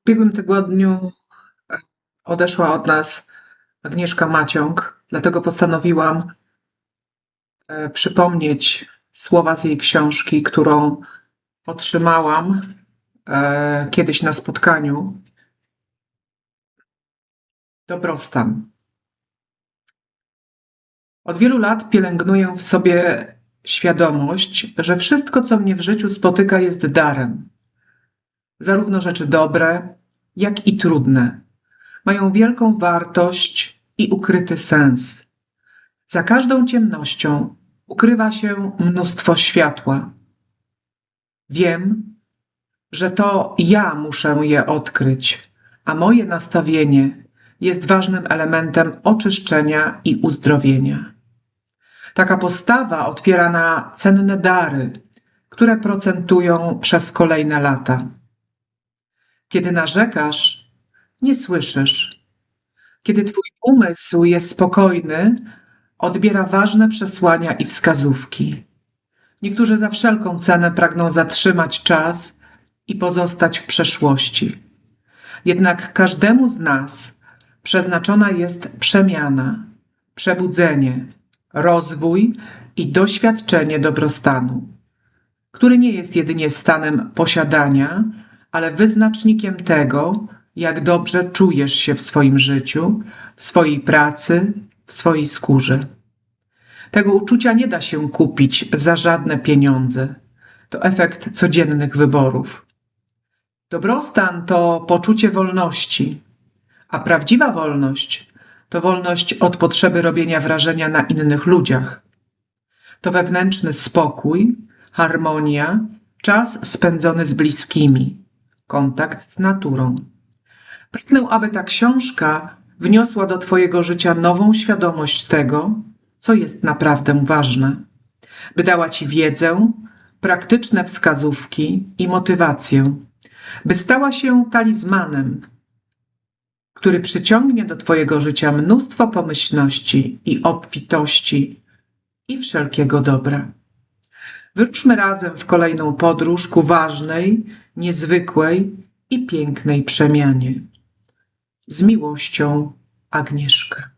W ubiegłym tygodniu e, odeszła od nas Agnieszka Maciąg, dlatego postanowiłam e, przypomnieć słowa z jej książki, którą otrzymałam e, kiedyś na spotkaniu. Dobrostan. Od wielu lat pielęgnuję w sobie świadomość, że wszystko, co mnie w życiu spotyka, jest darem. Zarówno rzeczy dobre, jak i trudne mają wielką wartość i ukryty sens. Za każdą ciemnością ukrywa się mnóstwo światła. Wiem, że to ja muszę je odkryć, a moje nastawienie jest ważnym elementem oczyszczenia i uzdrowienia. Taka postawa otwiera na cenne dary, które procentują przez kolejne lata. Kiedy narzekasz, nie słyszysz. Kiedy twój umysł jest spokojny, odbiera ważne przesłania i wskazówki. Niektórzy za wszelką cenę pragną zatrzymać czas i pozostać w przeszłości. Jednak każdemu z nas przeznaczona jest przemiana, przebudzenie, rozwój i doświadczenie dobrostanu, który nie jest jedynie stanem posiadania, ale wyznacznikiem tego, jak dobrze czujesz się w swoim życiu, w swojej pracy, w swojej skórze. Tego uczucia nie da się kupić za żadne pieniądze. To efekt codziennych wyborów. Dobrostan to poczucie wolności, a prawdziwa wolność to wolność od potrzeby robienia wrażenia na innych ludziach. To wewnętrzny spokój, harmonia, czas spędzony z bliskimi, kontakt z naturą. Pragnę, aby ta książka wniosła do Twojego życia nową świadomość tego, co jest naprawdę ważne, by dała Ci wiedzę, praktyczne wskazówki i motywację, by stała się talizmanem, który przyciągnie do Twojego życia mnóstwo pomyślności i obfitości i wszelkiego dobra. Wyruszmy razem w kolejną podróż ku ważnej, niezwykłej i pięknej przemianie. Z miłością, Agnieszka.